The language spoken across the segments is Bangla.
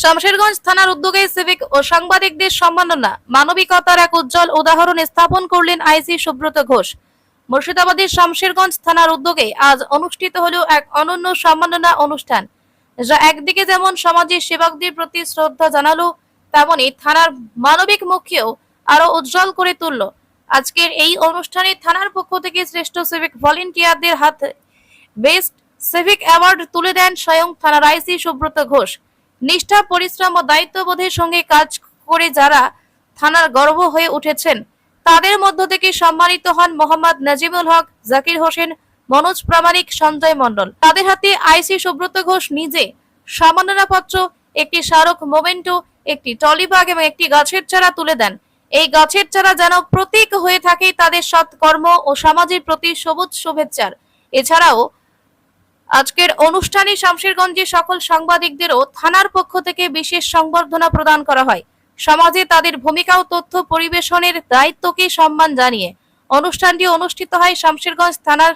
শামশেরগঞ্জ থানার উদ্যোগে সিভিক ও সাংবাদিকদের সম্মাননা, মানবিকতার এক উজ্জ্বল উদাহরণ স্থাপন করলেন আইসি সুব্রত ঘোষ। মুর্শিদাবাদের শামশেরগঞ্জ থানার উদ্যোগে আজ অনুষ্ঠিত হলো এক অনন্য সম্মাননা অনুষ্ঠান, যা একদিকে যেমন সমাজের সেবকদের প্রতি শ্রদ্ধা জানালো, তেমনি থানার মানবিক মুখকেও আরও উজ্জ্বল করে তুলল। আজকের এই অনুষ্ঠানে থানার পক্ষ থেকে শ্রেষ্ঠ সিভিক ভলেন্টিয়ারদের হাতে বেস্ট সিভিক অ্যাওয়ার্ড তুলে দেন স্বয়ং থানার আইসি সুব্রত ঘোষ। নিষ্ঠা, পরিশ্রম ও দায়িত্ববোধের সঙ্গে কাজ করে যারা থানার গর্ব হয়ে উঠেছেন, তাদের মধ্য থেকে সম্মানিত হন মোহাম্মদ নাজিমুল হক, জাকির হোসেন, মনোজ প্রামাণিক, সঞ্জয় মণ্ডল। তাদের হাতে আইসি সুব্রত ঘোষ নিজে সম্মাননাপত্র একটি স্মারক মোমেন্টো, একটি টলিবাগ এবং একটি গাছের চারা তুলে দেন। এই গাছের চারা যেন প্রতীক হয়ে থাকে তাদের সৎকর্ম ও সমাজের প্রতি সবুজ শুভেচ্ছার। এছাড়াও আজকের অনুষ্ঠানে শামশেরগঞ্জে সকল সাংবাদিকদেরও থানার পক্ষ থেকে বিশেষ সংবর্ধনা প্রদান করা হয়। সমাজে তাদের ভূমিকা ও তথ্য পরিবেশনের দায়িত্বকে সম্মান জানিয়ে অনুষ্ঠানটি অনুষ্ঠিত হয় শামশেরগঞ্জ থানার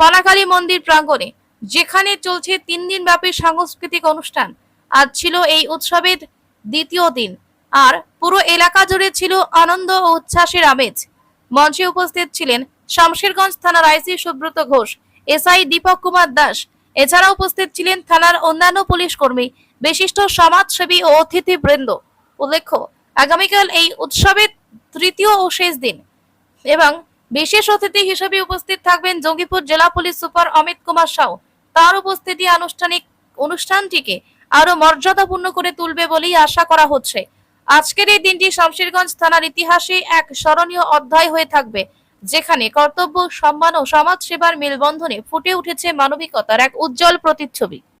পানাকালী মন্দির প্রাঙ্গণে, যেখানে চলছে তিন দিন ব্যাপী সাংস্কৃতিক অনুষ্ঠান। আজ ছিল এই উৎসবের দ্বিতীয় দিন আর পুরো এলাকা জুড়ে ছিল আনন্দ ও উচ্ছ্বাসের আমেজ। মঞ্চে উপস্থিত ছিলেন শামশেরগঞ্জ থানার আইসি সুব্রত ঘোষ এসআই দীপক কুমার দাস। এছাড়া উপস্থিত ছিলেন থানার অন্যান্য পুলিশ কর্মী, বিশিষ্ট সমাজসেবী ও অতিথি বৃন্দ উল্লেখ্য, আগামীকাল এই উৎসবের তৃতীয় ও শেষ দিন এবং বিশেষ অতিথি হিসেবে উপস্থিত থাকবেন জঙ্গিপুর জেলা পুলিশ সুপার অমিত কুমার সাউ। তার উপস্থিতি আনুষ্ঠানিক অনুষ্ঠানটিকে আরও মর্যাদাপূর্ণ করে তুলবে বলেই আশা করা হচ্ছে। আজকের এই দিনটি শমশেরগঞ্জ থানার ইতিহাসে এক স্মরণীয় অধ্যায় হয়ে থাকবে। যেখানে কর্তব্য সম্মান ও সমাজ সেবার মেলবন্ধনে ফুটে উঠেছে মানবিকতার এক উজ্জ্বল প্রতিচ্ছবি।